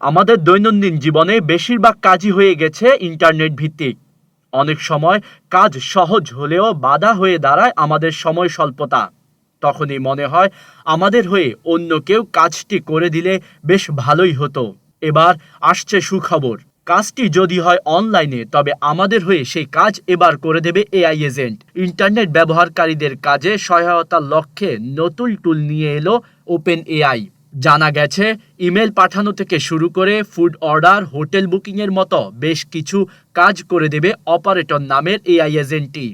আমাদের দৈনন্দিন জীবনে বেশিরভাগ কাজই হয়ে গেছে ইন্টারনেট ভিত্তিক। অনেক সময় কাজ সহজ হলেও বাধা হয়ে দাঁড়ায় আমাদের সময় স্বল্পতা। তখনই মনে হয় আমাদের হয়ে অন্য কেউ কাজটি করে দিলে বেশ ভালোই হতো। এবার আসছে সুখবর। কাজটি যদি হয় অনলাইনে তবে আমাদের হয়ে সেই কাজ এবার করে দেবে এআই এজেন্ট ইন্টারনেট ব্যবহারকারীদের কাজে সহায়তার লক্ষ্যে নতুন টুল নিয়ে এলো ওপেন এআই জানা গেছে, ইমেল পাঠানো থেকে শুরু করে ফুড অর্ডার, হোটেল বুকিংয়ের মতো বেশ কিছু কাজ করে দেবে অপারেটর নামের এআই এজেন্টটি।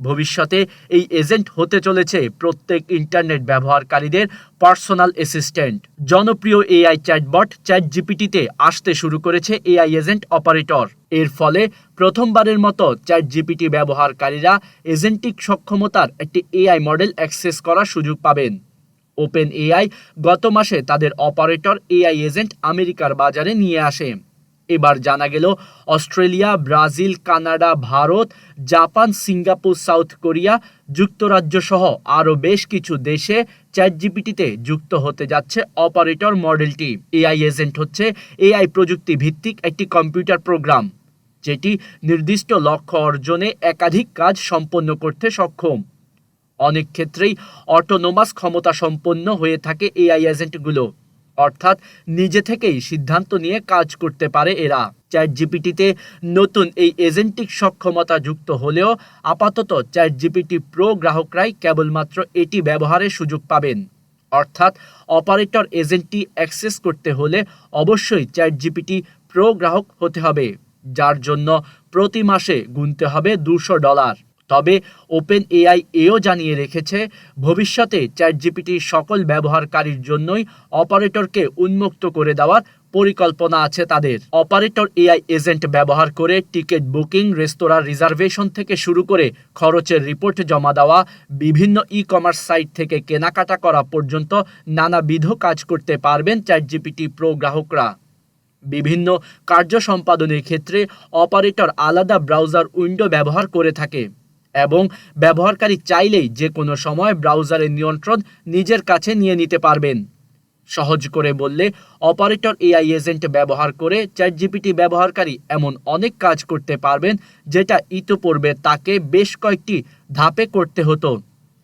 ভবিষ্যতে এই এজেন্ট হতে চলেছে প্রত্যেক ইন্টারনেট ব্যবহারকারীদের পার্সোনাল অ্যাসিস্ট্যান্ট। জনপ্রিয় এআই চ্যাটবট চ্যাট জিপিটিতে আসতে শুরু করেছে এআই এজেন্ট অপারেটর। এর ফলে প্রথমবারের মতো চ্যাট জিপিটি ব্যবহারকারীরা এজেন্টিক সক্ষমতার একটি এআই মডেল অ্যাক্সেস করার সুযোগ পাবেন। ওপেন এআই গত মাসে তাদের অপারেটর এআই এজেন্ট আমেরিকার বাজারে নিয়ে আসে। এবার জানা গেল Australia, Brazil, Canada, Bharat, Japan, Singapore, South Korea যুক্তরাজ্য সহ আরও বেশ কিছু দেশে চ্যাট জিপিটিতে যুক্ত হতে যাচ্ছে অপারেটর মডেলটি। এআই এজেন্ট হচ্ছে এআই প্রযুক্তি ভিত্তিক একটি কম্পিউটার প্রোগ্রাম, যেটি নির্দিষ্ট লক্ষ্য অর্জনে একাধিক কাজ সম্পন্ন করতে সক্ষম। অনেক ক্ষেত্রেই অটোনোমাস ক্ষমতা সম্পন্ন হয়ে থাকে এআই এজেন্টগুলো অর্থাৎ নিজে থেকেই সিদ্ধান্ত নিয়ে কাজ করতে পারে এরা। চ্যাট জিপিটিতে নতুন এই এজেন্টিক সক্ষমতা যুক্ত হলেও আপাতত চ্যাট জিপিটি প্রো গ্রাহকরাই কেবলমাত্র এটি ব্যবহারের সুযোগ পাবেন। অর্থাৎ অপারেটর এজেন্টটি অ্যাক্সেস করতে হলে অবশ্যই চ্যাট জিপিটি প্রো গ্রাহক হতে হবে, যার জন্য প্রতি মাসে গুনতে হবে দুশো ডলার। তবে ওপেন এআই এও জানিয়ে রেখেছে, ভবিষ্যতে চ্যাট জিপিটির সকল ব্যবহারকারীর জন্যই অপারেটরকে উন্মুক্ত করে দেওয়ার পরিকল্পনা আছে তাদের। অপারেটর এআই এজেন্ট ব্যবহার করে টিকিট বুকিং, রেস্তোরাঁ রিজার্ভেশন থেকে শুরু করে খরচের রিপোর্ট জমা দেওয়া, বিভিন্ন ই কমার্স সাইট থেকে কেনাকাটা করা পর্যন্ত নানাবিধ কাজ করতে পারবেন চ্যাট জিপিটি প্রো গ্রাহকরা। বিভিন্ন কার্য সম্পাদনের ক্ষেত্রে অপারেটর আলাদা ব্রাউজার উইন্ডো ব্যবহার করে থাকে। এবং ব্যবহারকারী চাইলেই যে কোনো সময় ব্রাউজারের নিয়ন্ত্রণ নিজের কাছে নিয়ে নিতে পারবেন। সহজ করে বললে, অপারেটর এআই এজেন্ট ব্যবহার করে চ্যাট জিপিটি ব্যবহারকারী এমন অনেক কাজ করতে পারবেন, যেটা ইতোপূর্বে তাকে বেশ কয়েকটি ধাপে করতে হতো।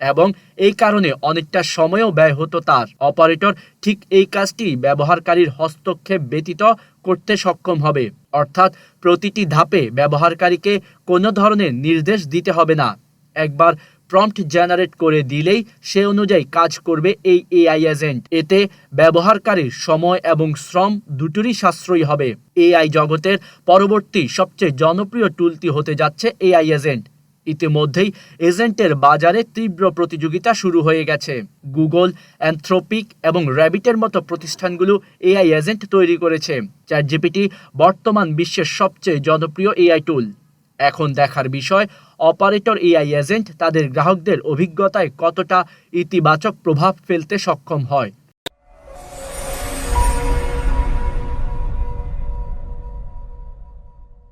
এবং এই কারণে অনেকটা সময়ও ব্যয় হতো তার। অপারেটর ঠিক এই কাজটি ব্যবহারকারীর হস্তক্ষেপ ব্যতীত করতে সক্ষম হবে। অর্থাৎ প্রতিটি ধাপে ব্যবহারকারীকে কোনো ধরনের নির্দেশ দিতে হবে না। একবার প্রম্পট জেনারেট করে দিলেই সে অনুযায়ী কাজ করবে এই এআই এজেন্ট। এতে ব্যবহারকারীর সময় এবং শ্রম দুটোরই সাশ্রয়ী হবে। এআই জগতের পরবর্তী সবচেয়ে জনপ্রিয় টুলটি হতে যাচ্ছে এআই এজেন্ট। ইতিমধ্যেই এজেন্টের বাজারে তীব্র প্রতিযোগিতা শুরু হয়ে গেছে। গুগল, অ্যান্থ্রোপিক এবং র্যাবিটের মতো প্রতিষ্ঠানগুলো এআই এজেন্ট তৈরি করেছে। চ্যাট জিপিটি বর্তমান বিশ্বের সবচেয়ে জনপ্রিয় এআই টুল। এখন দেখার বিষয়, অপারেটর এআই এজেন্ট তাদের গ্রাহকদের অভিজ্ঞতায় কতটা ইতিবাচক প্রভাব ফেলতে সক্ষম হয়।